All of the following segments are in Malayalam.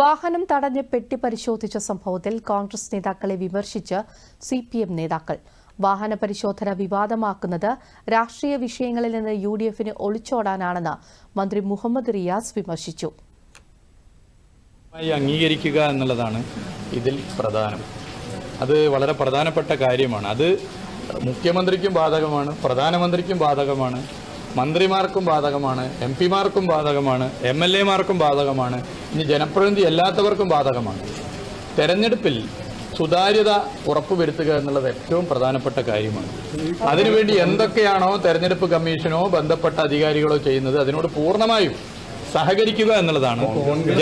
വാഹനം തടഞ്ഞ് പെട്ടി പരിശോധിച്ച സംഭവത്തിൽ കോൺഗ്രസ് നേതാക്കളെ വിമർശിച്ച് സി പി എം നേതാക്കൾ. വാഹന പരിശോധന വിവാദമാക്കുന്നത് രാഷ്ട്രീയ വിഷയങ്ങളിൽ നിന്ന് യു ഡി എഫിന് ഒളിച്ചോടാനാണെന്ന് മന്ത്രി മുഹമ്മദ് റിയാസ് വിമർശിച്ചു. അംഗീകരിക്കുക എന്നുള്ളതാണ് ഇതിൽ പ്രധാനം. അത് വളരെ പ്രധാനപ്പെട്ട കാര്യമാണ്. അത് മുഖ്യമന്ത്രിക്കും ബാധകമാണ് പ്രധാനമന്ത്രിക്കും ബാധകമാണ്. മന്ത്രിമാർക്കും ബാധകമാണ് എം പിമാർക്കും ബാധകമാണ് എം എൽ എമാർക്കും ബാധകമാണ് ഇനി ജനപ്രതിനിധി അല്ലാത്തവർക്കും ബാധകമാണ്. തെരഞ്ഞെടുപ്പിൽ സുതാര്യത ഉറപ്പുവരുത്തുക എന്നുള്ളത് ഏറ്റവും പ്രധാനപ്പെട്ട കാര്യമാണ്. അതിനുവേണ്ടി എന്തൊക്കെയാണോ തെരഞ്ഞെടുപ്പ് കമ്മീഷനോ ബന്ധപ്പെട്ട അധികാരികളോ ചെയ്യുന്നത് അതിനോട് പൂർണമായും സഹകരിക്കുക എന്നുള്ളതാണ്.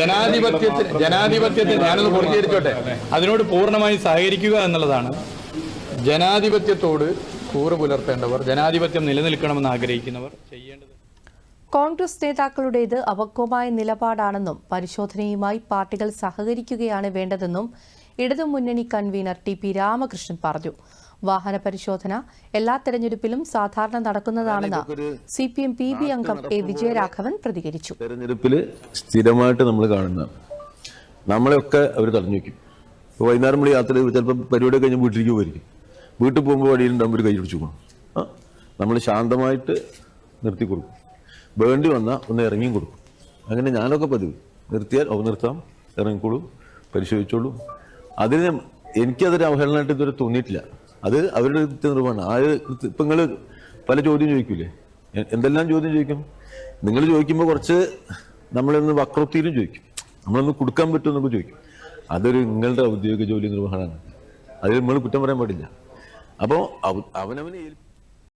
ജനാധിപത്യത്തിന് ജനാധിപത്യത്തിന് ഞാനത് പൂർത്തീകരിച്ചോട്ടെ അതിനോട് പൂർണമായും സഹകരിക്കുക എന്നുള്ളതാണ്. ജനാധിപത്യത്തോട് കൂറ് പുലർത്തേണ്ടവർ ജനാധിപത്യം നിലനിൽക്കണമെന്ന് ആഗ്രഹിക്കുന്നവർ ചെയ്യേണ്ടത് കോൺഗ്രസ് നേതാക്കളുടേത് അപക്വമായ നിലപാടാണെന്നും പരിശോധനയുമായി പാർട്ടികൾ സഹകരിക്കുകയാണ് വേണ്ടതെന്നും ഇടതുമുന്നണി കൺവീനർ ടി പി രാമകൃഷ്ണൻ പറഞ്ഞു. വാഹന പരിശോധന എല്ലാ തെരഞ്ഞെടുപ്പിലും സാധാരണ നടക്കുന്നതാണെന്ന് C P M P B അംഗം എ വിജയരാഘവൻ പ്രതികരിച്ചു. തെരഞ്ഞെടുപ്പിൽ സ്ഥിരമായിട്ട് നമ്മൾ കാണുന്ന നമ്മളെയൊക്കെ അവർ തടഞ്ഞു വെക്കും. ഇപ്പോൾ വൈകുന്നേരം നമ്മൾ യാത്ര ചിലപ്പോൾ പരിപാടി കഴിഞ്ഞ് വീട്ടിലേക്ക് പോയിരിക്കും വീട്ടിൽ പോകുമ്പോൾ വഴിയിലുണ്ടാകുമ്പോൾ ഒരു കൈ പിടിച്ചു പോകണം നമ്മൾ ശാന്തമായിട്ട് നിർത്തി കൊടുക്കും. വേണ്ടി വന്നാൽ ഒന്ന് ഇറങ്ങിയും കൊടുക്കും. അങ്ങനെ ഞാനൊക്കെ പതിവ്. നിർത്തിയാൽ അവ നിർത്താം ഇറങ്ങിക്കോളൂ പരിശോധിച്ചോളൂ. അതിന് എനിക്കതൊരു അവഹേളനമായിട്ട് ഇതുവരെ തോന്നിയിട്ടില്ല. അത് അവരുടെ നിർവഹണം ആ ഇപ്പം നിങ്ങൾ പല ചോദ്യം ചോദിക്കൂലേ? എന്തെല്ലാം ചോദ്യം ചോദിക്കും? നിങ്ങൾ ചോദിക്കുമ്പോൾ കുറച്ച് നമ്മളൊന്ന് വക്രോക്തിയിലും ചോദിക്കും. നമ്മളൊന്ന് കൊടുക്കാൻ പറ്റുമെന്നൊക്കെ ചോദിക്കും. അതൊരു നിങ്ങളുടെ ഔദ്യോഗിക ജോലി നിർവഹണമാണ്. അതിൽ നമ്മൾ കുറ്റം പറയാൻ പാടില്ല. അപ്പോൾ അവനവനെ